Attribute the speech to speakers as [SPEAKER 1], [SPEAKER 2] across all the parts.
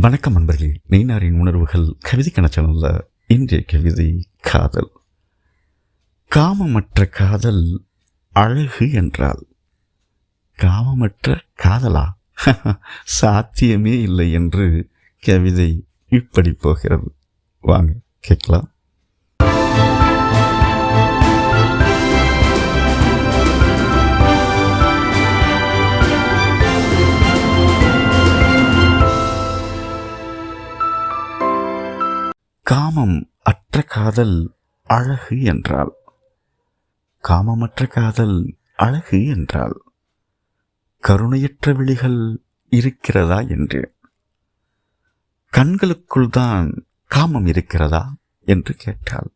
[SPEAKER 1] வணக்கம் நண்பர்களே நெய்னாரின் உணர்வுகள் கவிதை கணச்சனல்ல இன்றைய கவிதை காதல். காமமற்ற காதல் அழகு என்றால் காமமற்ற காதலா? சாத்தியமே இல்லை என்று கவிதை இப்படி போகிறது. வாங்க கேட்கலாம். காமம் அற்ற காதல் அழகு என்றால். காமமற்ற காதல் அழகு என்றால். கருணையற்ற விழிகள் இருக்கிறதா என்று. கண்களுக்குள் தான் காமம் இருக்கிறதா என்று கேட்டாள்.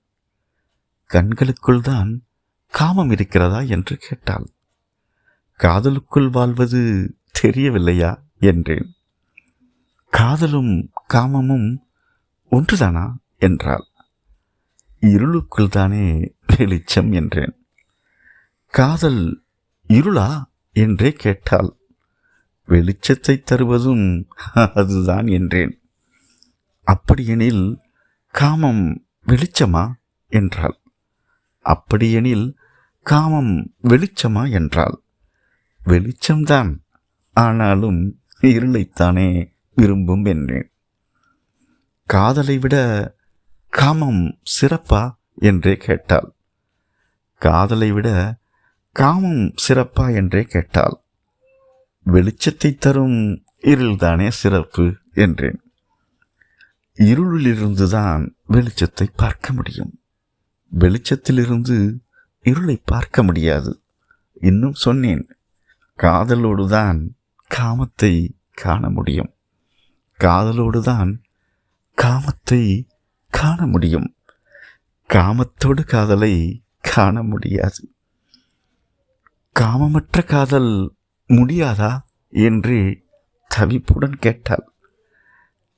[SPEAKER 1] கண்களுக்குள் தான் காமம் இருக்கிறதா என்று கேட்டாள். காதலுக்குள் வாழ்வது தெரியவில்லையா என்றேன். காதலும் காமமும் ஒன்றுதானா? என்றாள். இருளுக்குள் தானே வெளிச்சம் என்றேன். காதல் இருளா? என்றே கேட்டாள். வெளிச்சத்தை தருவதும் அதுதான் என்றேன். அப்படியெனில் காமம் வெளிச்சமா? என்றாள். அப்படியெனில் காமம் வெளிச்சமா? என்றாள். வெளிச்சம்தான். ஆனாலும் இருளைத்தானே விரும்பும் என்றேன். காதலை விட காமம் சிறப்பா? என்றே கேட்டாள். காதலை விட காமம் சிறப்பா? என்றே கேட்டாள். வெளிச்சத்தை தரும் இருள்தானே சிறப்பு? என்றேன். இருளிலிருந்துதான் வெளிச்சத்தை பார்க்க முடியும். வெளிச்சத்திலிருந்து இருளை பார்க்க முடியாது. இன்னும் சொன்னேன். காதலோடு தான் காமத்தை காண முடியும். காதலோடு தான் காமத்தை காண முடியும். காமத்தோடு காதலை காண முடியாது. காமமற்ற காதல் முடியாதா? என்று தவிப்புடன் கேட்டாள்.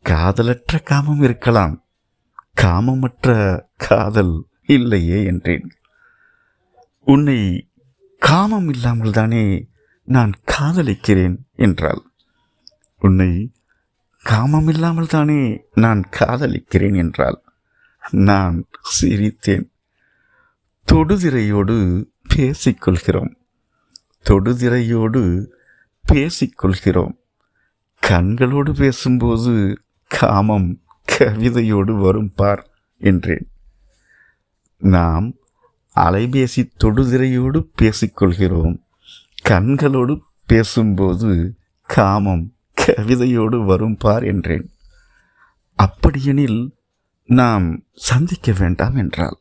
[SPEAKER 1] காதலற்ற காமம் இருக்கலாம். காமமற்ற காதல் இல்லையே என்றேன். உன்னை காமம் இல்லாமல் தானே நான் காதலிக்கிறேன் என்றாள். உன்னை காமம் இல்லாமல் தானே நான் காதலிக்கிறேன் என்றாள். நான் சிரித்தேன். தொடுதிரையோடு பேசிக்கொள்கிறோம். தொடுதிரையோடு பேசிக்கொள்கிறோம். கண்களோடு பேசும்போது காமம் கவிதையோடு வரும் பார் என்றேன். நாம் அலைபேசி தொடுதிரையோடு பேசிக்கொள்கிறோம். கண்களோடு பேசும்போது காமம் கவிதையோடு வரும் பார் என்றேன். அப்படியெனில் நாம் சந்திக்க வேண்டாம் என்றால்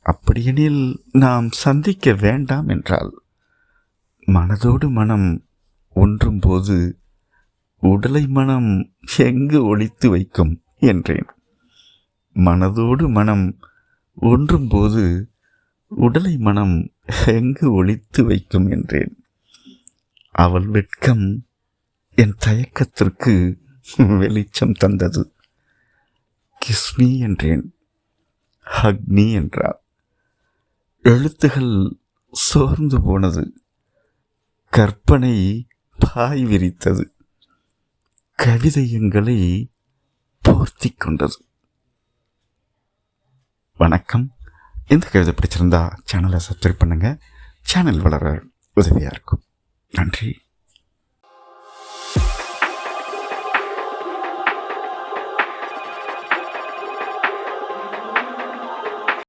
[SPEAKER 1] அப்படியெனில் நாம் சந்திக்க வேண்டாம் என்றால் மனதோடு மனம் ஒன்றும் போது உடலை மனம் எங்கு ஒழித்து வைக்கும் என்றேன். மனதோடு மனம் ஒன்றும் போது உடலை மனம் எங்கு ஒழித்து வைக்கும் என்றேன். அவள் வெட்கம் என் தயக்கத்திற்கு வெளிச்சம் தந்தது. கிஸ்மி என்றேன். அக்னி என்றார். எழுத்துகள் சோர்ந்து போனது. கற்பனை பாய் விரித்தது. கவிதை எங்களை போர்த்தி கொண்டது. வணக்கம். இந்த கவிதை பிடிச்சிருந்தா சேனலை சப்ஸ்கிரைப் பண்ணுங்கள் சேனல் வளர உதவியாக இருக்கும். நன்றி.